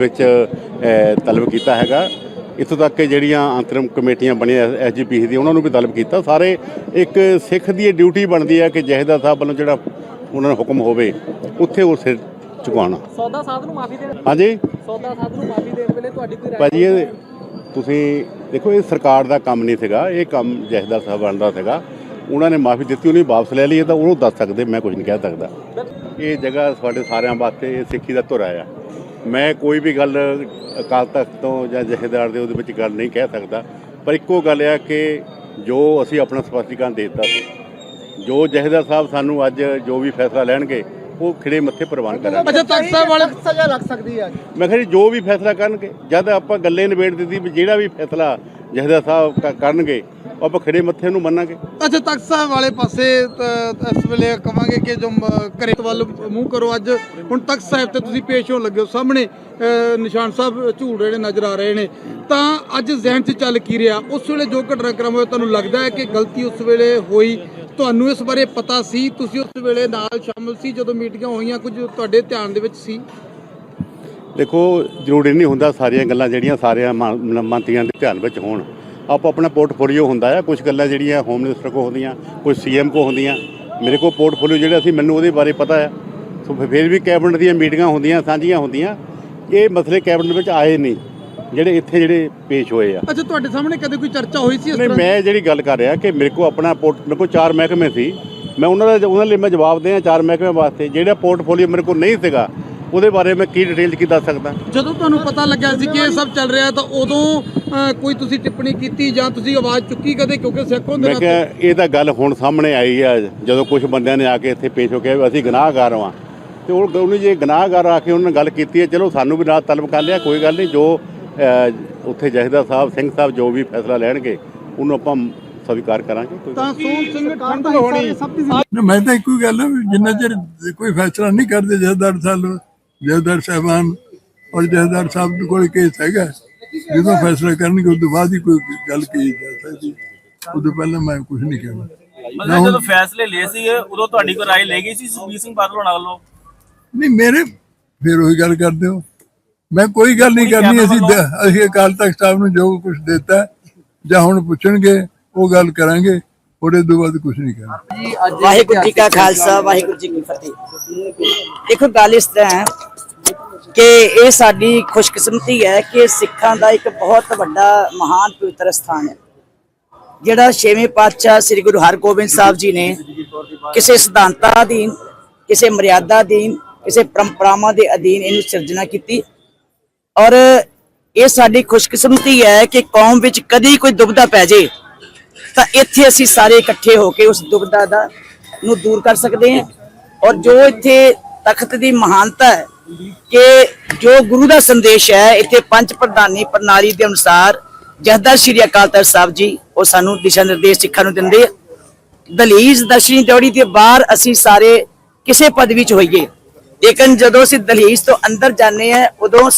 ਵਿੱਚ ਤਲਬ ਕੀਤਾ ਹੈਗਾ। ਇੱਥੋਂ ਤੱਕ ਕਿ ਜਿਹੜੀਆਂ ਅੰਤਰਮ ਕਮੇਟੀਆਂ ਬਣੀਆਂ ਐਸਜੀਪੀਸੀ ਦੀ ਉਹਨਾਂ ਨੂੰ ਵੀ ਤਲਬ ਕੀਤਾ। ਸਾਰੇ ਇੱਕ ਸਿੱਖ ਦੀ ਇਹ ਡਿਊਟੀ ਬਣਦੀ ਹੈ ਕਿ ਜਹੇਦਾਰ ਸਾਹਿਬ ਵੱਲੋਂ ਜਿਹੜਾ ਉਹਨਾਂ ਨੂੰ ਹੁਕਮ ਹੋਵੇ ਉੱਥੇ ਉਹ ਸਿਰ ਝੁਕਾਉਣਾ ਸੌਦਾ ਸਾਧ ਨੂੰ ਮਾਫੀ ਦੇਣ ਹਾਂਜੀ? ਸੌਦਾ ਸਾਧ ਨੂੰ ਮਾਫੀ ਦੇਣ ਵੇਲੇ ਤੁਹਾਡੀ ਕੋਈ ਰਾਏ ਭਾਜੀ ਇਹ ਤੁਸੀਂ ਦੇਖੋ ਇਹ ਸਰਕਾਰ ਦਾ ਕੰਮ ਨਹੀਂ ਸੀਗਾ ਇਹ ਕੰਮ ਜਹੇਦਾਰ ਸਾਹਿਬ ਦਾ ਸੀਗਾ। ਉਹਨਾਂ ਨੇ ਮਾਫੀ ਦਿੱਤੀ ਉਹਨੇ ਵਾਪਸ ਲੈ ਲਈ ਤਾਂ ਉਹਨੂੰ ਦੱਸ ਸਕਦੇ ਮੈਂ ਕੁਝ ਨਹੀਂ ਕਹਿ ਸਕਦਾ। ਇਹ ਜਗ੍ਹਾ ਸਾਡੇ ਸਾਰਿਆਂ ਵਾਸਤੇ ਇਹ ਸਿੱਖੀ ਦਾ ਧੁਰਾ ਆ। ਮੈਂ ਕੋਈ ਵੀ ਗੱਲ ਅਕਾਲ ਤਖਤ ਤੋਂ ਜਾਂ ਜਹੇਦਾਰ ਦੇ ਉਹਦੇ ਵਿੱਚ ਗੱਲ ਨਹੀਂ ਕਹਿ ਸਕਦਾ। ਪਰ ਇੱਕੋ ਗੱਲ ਆ ਕਿ ਜੋ ਅਸੀਂ ਆਪਣਾ ਸਪਸ਼ਟੀਕਰਨ ਦੇ ਦਿੱਤਾ ਸੀ ਜੋ ਜਹੇਦਾਰ ਸਾਹਿਬ ਸਾਨੂੰ ਅੱਜ ਜੋ ਵੀ ਫੈਸਲਾ ਲੈਣਗੇ ਉਹ ਖਿੜੇ ਮੱਥੇ ਪ੍ਰਵਾਨ ਕਰਾਂਗੇ। ਅੱਛਾ ਤਖਤ ਸਾਹਿਬ ਵਾਲੇ ਸਜ਼ਾ ਲੱਗ ਸਕਦੀ ਹੈ ਮੈਂ ਕਿਹਾ ਜੀ ਜੋ ਵੀ ਫੈਸਲਾ ਕਰਨਗੇ ਜਦ ਆਪਾਂ ਗੱਲੇ ਨਿਬੇੜ ਦਿੱਤੀ ਵੀ ਜਿਹੜਾ ਵੀ ਫੈਸਲਾ ਜਹੇਦਾਰ ਸਾਹਿਬ ਕਰਨਗੇ ਉਹ ਆਪਾਂ ਖਿੜੇ ਮੱਥੇ ਨੂੰ ਮੰਨਾਂਗੇ। ਅੱਛਾ ਤਖਤ ਸਾਹਿਬ ਵਾਲੇ ਪਾਸੇ ਇਸ ਵੇਲੇ ਕਵਾਂਗੇ ਕਿ ਜੋ ਘਰੇ ਵੱਲ ਮੂੰਹ ਕਰੋ ਅੱਜ। ਹੁਣ ਤਖਤ ਸਾਹਿਬ ਤੇ ਤੁਸੀਂ ਪੇਸ਼ ਹੋਣ ਲੱਗੇ ਹੋ। ਸਾਹਮਣੇ ਨਿਸ਼ਾਨ ਸਾਹਿਬ ਝੂਲ ਰਹੇ ਨਜ਼ਰ ਆ ਰਹੇ ਨੇ। ਤਾਂ ਅੱਜ ਜ਼ਿਹਨ 'ਚ ਚੱਲ ਕੀ ਰਿਹਾ? ਉਸ ਵੇਲੇ ਜੋ ਘਟਨਾਕ੍ਰਮ ਹੋਇਆ ਤੁਹਾਨੂੰ ਲੱਗਦਾ ਹੈ ਕਿ ਗਲਤੀ ਉਸ ਵੇਲੇ ਹੋਈ? ਤੁਹਾਨੂੰ ਇਸ ਬਾਰੇ ਪਤਾ ਸੀ? ਤੁਸੀਂ ਉਸ ਵੇਲੇ ਨਾਲ ਸ਼ਾਮਲ ਸੀ ਜਦੋਂ ਮੀਟਿੰਗਾਂ ਹੋਈਆਂ? ਕੁਝ ਤੁਹਾਡੇ ਧਿਆਨ ਦੇ ਵਿੱਚ ਸੀ? ਦੇਖੋ ਜ਼ਰੂਰੀ ਨਹੀਂ ਹੁੰਦਾ ਸਾਰੀਆਂ ਗੱਲਾਂ ਜਿਹੜੀਆਂ ਸਾਰਿਆਂ ਮੰਤਰੀਆਂ ਦੇ ਧਿਆਨ ਵਿੱਚ ਹੋਣ। ਆਪੋ ਆਪਣਾ ਪੋਰਟਫੋਲੀਓ ਹੁੰਦਾ ਆ ਕੁਝ ਗੱਲਾਂ ਜਿਹੜੀਆਂ ਹੋਮ ਮਿਨਿਸਟਰ ਕੋ ਹੁੰਦੀਆਂ ਕੁਝ ਸੀਐਮ ਕੋ ਹੁੰਦੀਆਂ। ਮੇਰੇ ਕੋਲ ਪੋਰਟਫੋਲੀਓ ਜਿਹੜਾ ਸੀ ਮੈਨੂੰ ਉਹਦੇ ਬਾਰੇ ਪਤਾ ਆ। ਸੋ ਫਿਰ- ਵੀ ਕੈਬਨਿਟ ਦੀਆਂ ਮੀਟਿੰਗਾਂ ਹੁੰਦੀਆਂ ਸਾਂਝੀਆਂ ਹੁੰਦੀਆਂ। ਇਹ ਮਸਲੇ ਕੈਬਨਿਟ ਵਿੱਚ ਆਏ ਨਹੀਂ ਜਿਹੜੇ ਇੱਥੇ ਜਿਹੜੇ ਪੇਸ਼ ਹੋਏ ਆ। ਅੱਛਾ ਤੁਹਾਡੇ ਸਾਹਮਣੇ ਕਦੇ ਕੋਈ ਚਰਚਾ ਹੋਈ ਸੀ ਇਸ ਤਰ੍ਹਾਂ ਮੈਂ ਜਿਹੜੀ ਗੱਲ ਕਰ ਰਿਹਾ ਕਿ ਮੇਰੇ ਕੋ ਆਪਣਾ ਪੋਰਟ ਮੇਰੇ ਕੋ ਚਾਰ ਮਹਿਕਮੇ ਸੀ। ਮੈਂ ਉਹਨਾਂ ਦਾ ਉਹਨਾਂ ਲਈ ਮੈਂ ਜਵਾਬ ਦੇ ਆ ਚਾਰ ਮਹਿਕਮੇ ਵਾਸਤੇ। ਜਿਹੜਾ ਪੋਰਟਫੋਲੀਓ ਮੇਰੇ ਕੋਲ ਨਹੀਂ ਸੀਗਾ ਉਹਦੇ ਬਾਰੇ ਮੈਂ ਕੀ ਡਿਟੇਲ ਕੀ ਦੱਸ ਸਕਦਾ? ਜਦੋਂ ਤੁਹਾਨੂੰ ਪਤਾ ਲੱਗਿਆ ਸੀ ਕਿ ਇਹ ਸਭ ਚੱਲ ਰਿਹਾ ਤਾਂ ਉਦੋਂ ਕੋਈ ਤੁਸੀਂ ਟਿੱਪਣੀ ਕੀਤੀ ਜਾਂ ਤੁਸੀਂ ਆਵਾਜ਼ ਚੁੱਕੀ ਕਦੇ ਕਿਉਂਕਿ ਸਿੱਖ ਹੁੰਦੇ ਮੈਂ ਕਿਹਾ ਇਹ ਤਾਂ ਗੱਲ ਹੁਣ ਸਾਹਮਣੇ ਆਈ ਆ ਜਦੋਂ ਕੁਝ ਬੰਦਿਆਂ ਨੇ ਆ ਕੇ ਇੱਥੇ ਪੇਸ਼ ਹੋ ਕੇ ਵੀ ਅਸੀਂ ਗੁਨਾਹਗਾਰ ਹਾਂ ਤੇ ਉਹ ਉਹਨੇ ਜੇ ਗੁਨਾਹਗਾਰ ਆ ਕੇ ਉਹਨਾਂ ਨੇ ਗੱਲ ਕੀਤੀ ਹੈ ਚਲੋ ਸਾਨੂੰ ਵੀ ਨਾਲ ਤਲਬ ਕਰ ਲਿਆ ਕੋਈ ਗੱਲ ਨਹੀਂ ਜੋ ਉੱਥੇ ਜਹੇਦਾਰ ਸਾਹਿਬ ਸਿੰਘ ਸਾਹਿਬ ਜੋ ਵੀ ਫੈਸਲਾ ਲੈਣਗੇ ਉਹਨੂੰ ਆਪਾਂ ਸਵੀਕਾਰ ਕਰਾਂਗੇ ਕੋਈ ਤਾਂ ਸੋਹਣ ਸਿੰਘ ਠੰਡ ਹੋਣੀ। ਨਾ, ਮੈਂ ਤਾਂ ਇੱਕੋ ਗੱਲ ਆ ਵੀ ਜਿੰਨਾ ਚਿਰ ਕੋਈ ਫੈਸਲਾ ਨਹੀਂ ਕਰਦੇ ਜਥੇਦਾਰ ਸਾਹਿਬ ਜਥੇਦਾਰ ਸਾਹਿਬਾਨ ਔਰ ਜਥੇਦਾਰ ਸਾਹਿਬ ਦੇ ਕੋਲ ਕੇਸ ਹੈਗਾ। ਜਦੋਂ ਫੈਸਲਾ ਕਰਨਗੇ ਉਸ ਤੋਂ ਬਾਅਦ ਹੀ ਕੋਈ ਗੱਲ ਕੀਤੀ ਜਾ ਸਕਦੀ। ਉਦੋਂ ਪਹਿਲਾਂ ਮੈਂ ਕੁਝ ਨਹੀਂ ਕਹਿਣਾ। ਮਤਲਬ ਜਦੋਂ ਫੈਸਲੇ ਲਏ ਸੀ ਉਦੋਂ ਤੁਹਾਡੀ ਕੋਈ ਰਾਏ ਲੈ ਗਈ ਸੀ ਸੁਖਬੀਰ ਸਿੰਘ ਬਾਦਲ ਹੋਣਾ ਵੱਲੋਂ? ਨਹੀਂ ਮੇਰੇ ਫਿਰ ਉਹੀ ਗੱਲ ਕਰਦੇ ਹੋ। ਮੈਂ ਕੋਈ ਗੱਲ ਨਹੀਂ ਕਰਨੀ ਅਸੀਂ ਅਸੀਂ ਅਕਾਲ ਤਖਤ ਸਾਹਿਬ ਨੂੰ ਜੋ ਕੁਝ ਦਿੱਤਾ ਜਾਂ ਹੁਣ ਪੁੱਛਣਗੇ ਉਹ ਗੱਲ ਕਰਾਂਗੇ। ਉਹਦੇ ਤੋਂ ਬਾਅਦ ਕੁਝ ਨਹੀਂ ਕਰਨਾ ਵਾਹਿਗੁਰੂ ਜੀ ਕਾ ਖਾਲਸਾ ਵਾਹਿਗੁਰੂ ਜੀ ਕੀ ਫਤਿਹ। ਦੇਖੋ ਗੱਲ ਇਸ ਤਰ੍ਹਾਂ ਹੈ ਕਿ ਇਹ ਸਾਡੀ ਖੁਸ਼ਕਿਸਮਤੀ ਹੈ ਕਿ ਸਿੱਖਾਂ ਦਾ ਇੱਕ ਬਹੁਤ ਵੱਡਾ ਮਹਾਨ ਪਵਿੱਤਰ ਸਥਾਨ ਹੈ। ਜਿਹੜਾ ਛੇਵੇਂ ਪਾਤਸ਼ਾਹ ਸ੍ਰੀ ਗੁਰੂ ਹਰਗੋਬਿੰਦ ਸਾਹਿਬ ਜੀ ਨੇ ਕਿਸੇ ਸਿਧਾਂਤਾਂ ਅਧੀਨ ਕਿਸੇ ਮਰਿਆਦਾ ਅਧੀਨ ਕਿਸੇ ਪਰੰਪਰਾਵਾਂ ਦੇ ਅਧੀਨ ਇਹਨੂੰ ਸਿਰਜਣਾ ਕੀਤੀ। ਔਰ ਇਹ ਸਾਡੀ ਖੁਸ਼ਕਿਸਮਤੀ ਹੈ ਕਿ ਕੌਮ ਵਿੱਚ ਕਦੀ ਕੋਈ ਦੁਬਦਾ ਪੈ ਜੇ। ਤਾਂ ਇੱਥੇ ਅਸੀਂ ਸਾਰੇ ਇਕੱਠੇ ਹੋ ਕੇ ਉਸ ਦੁਬਦਾ ਦਾ ਨੂੰ ਦੂਰ ਕਰ ਸਕਦੇ ਹਾਂ। ਔਰ ਜੋ ਇੱਥੇ ਤਖਤ ਦੀ ਮਹਾਨਤਾ ਹੈ ਕਿ ਜੋ ਗੁਰੂ ਦਾ ਸੰਦੇਸ਼ ਹੈ, ਇੱਥੇ ਪੰਜ ਪ੍ਰਧਾਨੀ ਪ੍ਰਣਾਲੀ ਦੇ ਅਨੁਸਾਰ ਜਹਦਰ ਸ਼੍ਰੀ ਅਕਾਲ ਤਖਤ ਸਾਹਿਬ ਜੀ, ਉਹ ਸਾਨੂੰ ਦਿਸ਼ਾ ਨਿਰਦੇਸ਼ ਸਿੱਖਾਂ ਨੂੰ ਦਿੰਦੇ ਆ। ਦਲੀਜ ਦਸ਼ਨੀ ਦੌੜੀ ਦੇ ਬਾਹਰ ਅਸੀਂ ਸਾਰੇ ਕਿਸੇ ਪਦਵੀ ਚ ਹੋਈਏ। ਲੇਕਿਨ ਜਦੋਂ ਅਸੀਂ ਦਲੀਜ ਤੋਂ ਅੰਦਰ ਜਾਂਦੇ ਆ ਉਦੋਂ